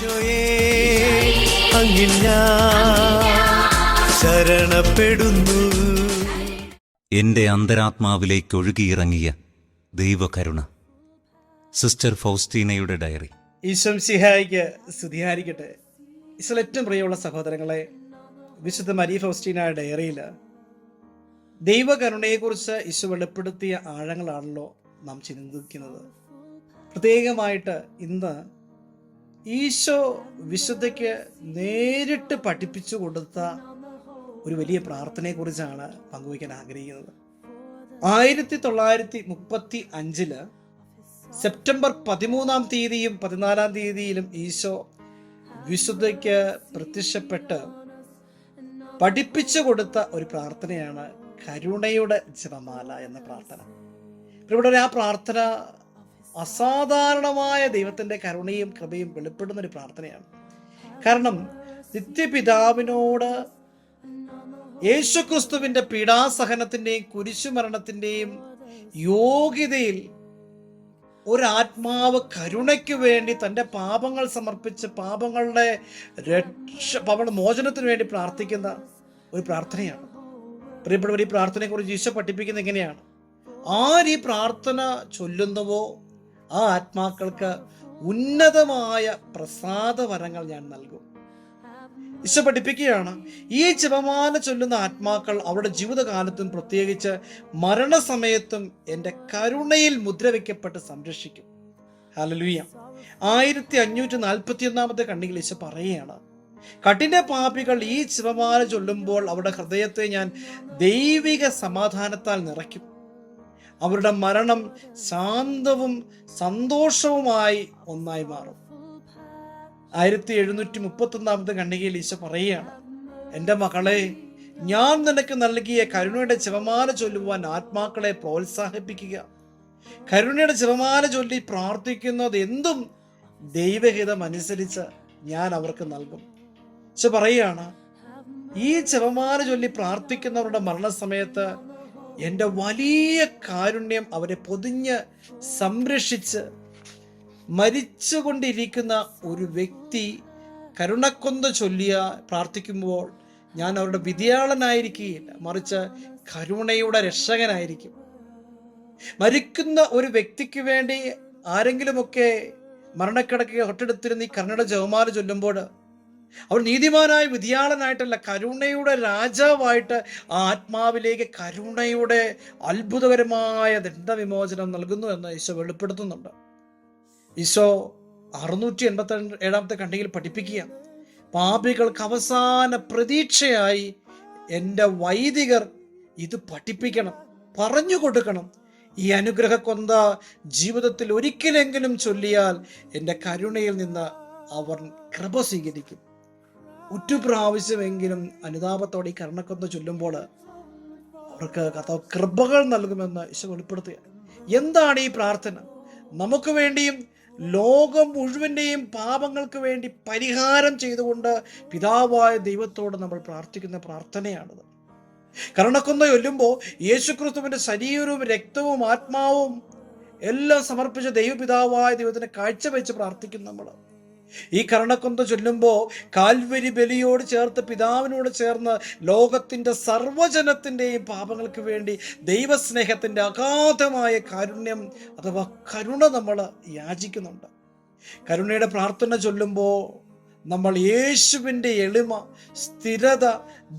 ഈശോയേ അങ്ങിൽ ഞാൻ ശരണപ്പെടുന്നു. എന്റെ അന്തരാത്മാവിലേക്ക് ഒഴുകിയിറങ്ങിയ ദൈവകരുണ. സിസ്റ്റർ ഫൗസ്റ്റീനയുടെ ഡയറി. ഈശ്വം സിഹായിക്ക് സ്തുതിഹാരിക്കട്ടെ ഇസ്ലാം ഏറ്റവും പ്രിയമുള്ള സഹോദരങ്ങളെ വിശുദ്ധ മരി ഫൗസ്റ്റീന ഡയറിയിൽ ദൈവകരുണയെക്കുറിച്ച് ഈശോ വെളിപ്പെടുത്തിയ ആഴങ്ങളാണല്ലോ നാം ചിന്തിക്കുന്നത്. പ്രത്യേകമായിട്ട് ഇന്ന് ഈശോ വിശുദ്ധയ്ക്ക് നേരിട്ട് പഠിപ്പിച്ചു കൊടുത്ത ഒരു വലിയ പ്രാർത്ഥനയെക്കുറിച്ചാണ് പങ്കുവയ്ക്കാൻ ആഗ്രഹിക്കുന്നത്. ആയിരത്തി തൊള്ളായിരത്തി മുപ്പത്തി അഞ്ചിൽ സെപ്റ്റംബർ പതിമൂന്നാം തീയതിയും പതിനാലാം തീയതിയിലും ഈശോ വിശുദ്ധയ്ക്ക് പ്രത്യക്ഷപ്പെട്ട് പഠിപ്പിച്ചു കൊടുത്ത ഒരു പ്രാർത്ഥനയാണ് കരുണയുടെ ജപമാല എന്ന പ്രാർത്ഥന. ഇവിടെ ആ പ്രാർത്ഥന അസാധാരണമായ ദൈവത്തിന്റെ കരുണയും കൃപയും വെളിപ്പെടുന്ന ഒരു പ്രാർത്ഥനയാണ്. കാരണം നിത്യപിതാവിനോട് യേശുക്രിസ്തുവിന്റെ പീഡാസഹനത്തിന്റെയും കുരിശുമരണത്തിന്റെയും യോഗ്യതയിൽ ഒരാത്മാവ് കരുണയ്ക്ക് വേണ്ടി തന്റെ പാപങ്ങൾ സമർപ്പിച്ച് പാപങ്ങളുടെ രക്ഷ പാപങ്ങളുടെ മോചനത്തിന് വേണ്ടി പ്രാർത്ഥിക്കുന്ന ഒരു പ്രാർത്ഥനയാണ്. പ്രിയപ്പെട്ടവർ ഈ പ്രാർത്ഥനയെക്കുറിച്ച് ഈശോ പഠിപ്പിക്കുന്നത് എങ്ങനെയാണ്? ആര് ഈ പ്രാർത്ഥന ചൊല്ലുന്നുവോ ആ ആത്മാക്കൾക്ക് ഉന്നതമായ പ്രസാദവരങ്ങൾ ഞാൻ നൽകും. ഈശോ പഠിപ്പിക്കുകയാണ് ഈ ജപമാല ചൊല്ലുന്ന ആത്മാക്കൾ അവരുടെ ജീവിതകാലത്തും പ്രത്യേകിച്ച് മരണസമയത്തും എന്റെ കരുണയിൽ മുദ്രവയ്ക്കപ്പെട്ട് സംരക്ഷിക്കും. ഹലലുയ ആയിരത്തി അഞ്ഞൂറ്റി നാൽപ്പത്തി ഒന്നാമത്തെ കണ്ണിയിൽ ഈശോ പറയുകയാണ് കഠിന പാപികൾ ഈ ജപമാല ചൊല്ലുമ്പോൾ അവരുടെ ഹൃദയത്തെ ഞാൻ ദൈവിക സമാധാനത്താൽ നിറയ്ക്കും. അവരുടെ മരണം ശാന്തവും സന്തോഷവുമായി ഒന്നായി മാറും. ആയിരത്തി എഴുന്നൂറ്റി മുപ്പത്തി ഒന്നാമത്തെ ഖണ്ഡികയിൽ ഈശോ പറയുകയാണ് എന്റെ മകളെ ഞാൻ നിനക്ക് നൽകിയ കരുണയുടെ ജപമാല ചൊല്ലുവാൻ ആത്മാക്കളെ പ്രോത്സാഹിപ്പിക്കുക. കരുണയുടെ ജപമാല ചൊല്ലി പ്രാർത്ഥിക്കുന്നത് എന്തും ദൈവഹിതം അനുസരിച്ച് ഞാൻ അവർക്ക് നൽകും. പക്ഷെ പറയുകയാണ് ഈ ജപമാല ചൊല്ലി പ്രാർത്ഥിക്കുന്നവരുടെ മരണസമയത്ത് എന്റെ വലിയ കാരുണ്യം അവരെ പൊതിഞ്ഞ് സംരക്ഷിച്ച് മരിച്ചുകൊണ്ടിരിക്കുന്ന ഒരു വ്യക്തി കരുണക്കൊന്ത ചൊല്ലിയ പ്രാർത്ഥിക്കുമ്പോൾ ഞാൻ അവരുടെ വിധിയാളനായിരിക്കുകയില്ല മറിച്ച് കരുണയുടെ രക്ഷകനായിരിക്കും. മരിക്കുന്ന ഒരു വ്യക്തിക്ക് വേണ്ടി ആരെങ്കിലുമൊക്കെ മരണക്കിടക്കുക ഒട്ടെടുത്തിരുന്ന ഈ കരുണയുടെ ജവമാല ചൊല്ലുമ്പോൾ അവർ നീതിമാനായ വിധിയാളനായിട്ടല്ല കരുണയുടെ രാജാവായിട്ട് ആ ആത്മാവിലേക്ക് കരുണയുടെ അത്ഭുതകരമായ ദണ്ഡവിമോചനം നൽകുന്നു എന്ന് ഈശോ വെളിപ്പെടുത്തുന്നുണ്ട്. ഈശോ അറുന്നൂറ്റി എൺപത്തി ഏഴാമത്തെ ഖണ്ഡികയിൽ പഠിപ്പിക്കുക പാപികൾക്ക് അവസാന പ്രതീക്ഷയായി എന്റെ വൈദികർ ഇത് പഠിപ്പിക്കണം പറഞ്ഞു കൊടുക്കണം. ഈ അനുഗ്രഹ കൊന്ത ജീവിതത്തിൽ ഒരിക്കലെങ്കിലും ചൊല്ലിയാൽ എന്റെ കരുണയിൽ നിന്ന് അവർ കൃപ സ്വീകരിക്കും. ഒറ്റ പ്രാവശ്യമെങ്കിലും അനുതാപത്തോടെ ഈ കരണക്കൊന്ന് ചൊല്ലുമ്പോൾ അവർക്ക് കഥ കൃപകൾ നൽകുമെന്ന് ഈശോ വെളിപ്പെടുത്തുക എന്താണ് ഈ പ്രാർത്ഥന? നമുക്ക് വേണ്ടിയും ലോകം മുഴുവന്റെയും പാപങ്ങൾക്ക് വേണ്ടി പരിഹാരം ചെയ്തുകൊണ്ട് പിതാവായ ദൈവത്തോട് നമ്മൾ പ്രാർത്ഥിക്കുന്ന പ്രാർത്ഥനയാണിത്. കരണക്കൊന്ന ചൊല്ലുമ്പോൾ യേശുക്രിസ്തുവിന്റെ ശരീരവും രക്തവും ആത്മാവും എല്ലാം സമർപ്പിച്ച ദൈവപിതാവായ ദൈവത്തിന് കാഴ്ചവെച്ച് പ്രാർത്ഥിക്കും നമ്മൾ. ഈ കരണക്കൊന്ത ചൊല്ലുമ്പോൾ കാൽവരി ബലിയോട് ചേർത്ത് പിതാവിനോട് ചേർന്ന് ലോകത്തിന്റെ സർവജനത്തിന്റെയും പാപങ്ങൾക്ക് വേണ്ടി ദൈവസ്നേഹത്തിന്റെ അഗാധമായ കാരുണ്യം അഥവാ കരുണ നമ്മൾ യാചിക്കുന്നുണ്ട്. കരുണയുടെ പ്രാർത്ഥന ചൊല്ലുമ്പോൾ നമ്മൾ യേശുവിന്റെ എളിമ സ്ഥിരത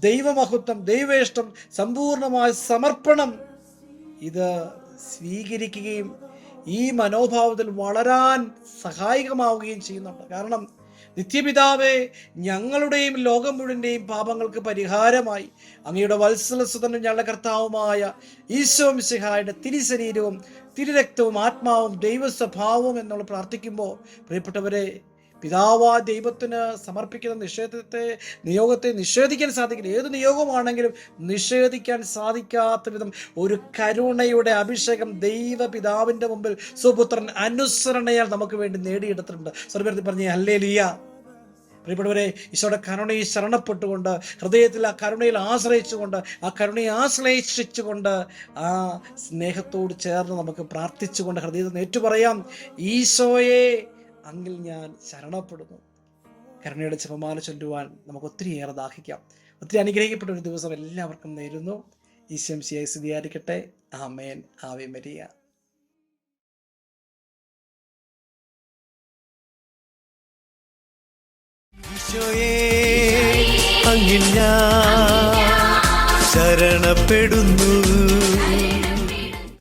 ദൈവമഹത്വം ദൈവേഷ്ടം സമ്പൂർണമായ സമർപ്പണം ഇത് സ്വീകരിക്കുകയും ഈ മനോഭാവത്തിൽ വളരാൻ സഹായകമാവുകയും ചെയ്യുന്നുണ്ട്. കാരണം നിത്യപിതാവേ ഞങ്ങളുടെയും ലോകം മുഴുവന്റെയും പാപങ്ങൾക്ക് പരിഹാരമായി അങ്ങയുടെ വത്സലസുതനും ഞങ്ങളുടെ കർത്താവുമായ ഈശോ മിശിഹായുടെ തിരിശരീരവും തിരുരക്തവും ആത്മാവും ദൈവസ്വഭാവവും എന്നുള്ള പ്രാർത്ഥിക്കുമ്പോൾ പ്രിയപ്പെട്ടവരെ പിതാവാ ദൈവത്തിന് സമർപ്പിക്കുന്ന നിഷേധത്തെ നിയോഗത്തെ നിഷേധിക്കാൻ സാധിക്കില്ല. ഏത് നിയോഗമാണെങ്കിലും നിഷേധിക്കാൻ സാധിക്കാത്ത വിധം ഒരു കരുണയുടെ അഭിഷേകം ദൈവ പിതാവിന്റെ മുമ്പിൽ സുപുത്രൻ അനുസരണയാൽ നമുക്ക് വേണ്ടി നേടിയെടുത്തിട്ടുണ്ട്. സ്വർഗത്തിൽ പറഞ്ഞ അല്ലേ ലിയ പ്രിയപ്പെട്ടവരെ ഈശോയുടെ കരുണയിൽ ശരണപ്പെട്ടുകൊണ്ട് ഹൃദയത്തിൽ ആ കരുണയിൽ ആശ്രയിച്ചുകൊണ്ട് ആ കരുണയെ ആശ്രയിച്ചുകൊണ്ട് ആ സ്നേഹത്തോട് ചേർന്ന് നമുക്ക് പ്രാർത്ഥിച്ചുകൊണ്ട് ഹൃദയത്തിൽ ഏറ്റുപറയാം. ഈശോയെ അങ്ങിൽ ഞാൻ ശരണപ്പെടുന്നു. കരുണയുടെ ജപമാല ചൊല്ലുവാൻ നമുക്ക് ഒത്തിരിയേറെ ദാഹിക്കാം. ഒത്തിരി അനുഗ്രഹിക്കപ്പെട്ട ഒരു ദിവസം എല്ലാവർക്കും നേരുന്നു. ഈശ്വം ശിയായി സ്ഥിതിയായിരിക്കട്ടെ ആമേൻ. ആവി മരിയ. ശരണപ്പെടുന്നു.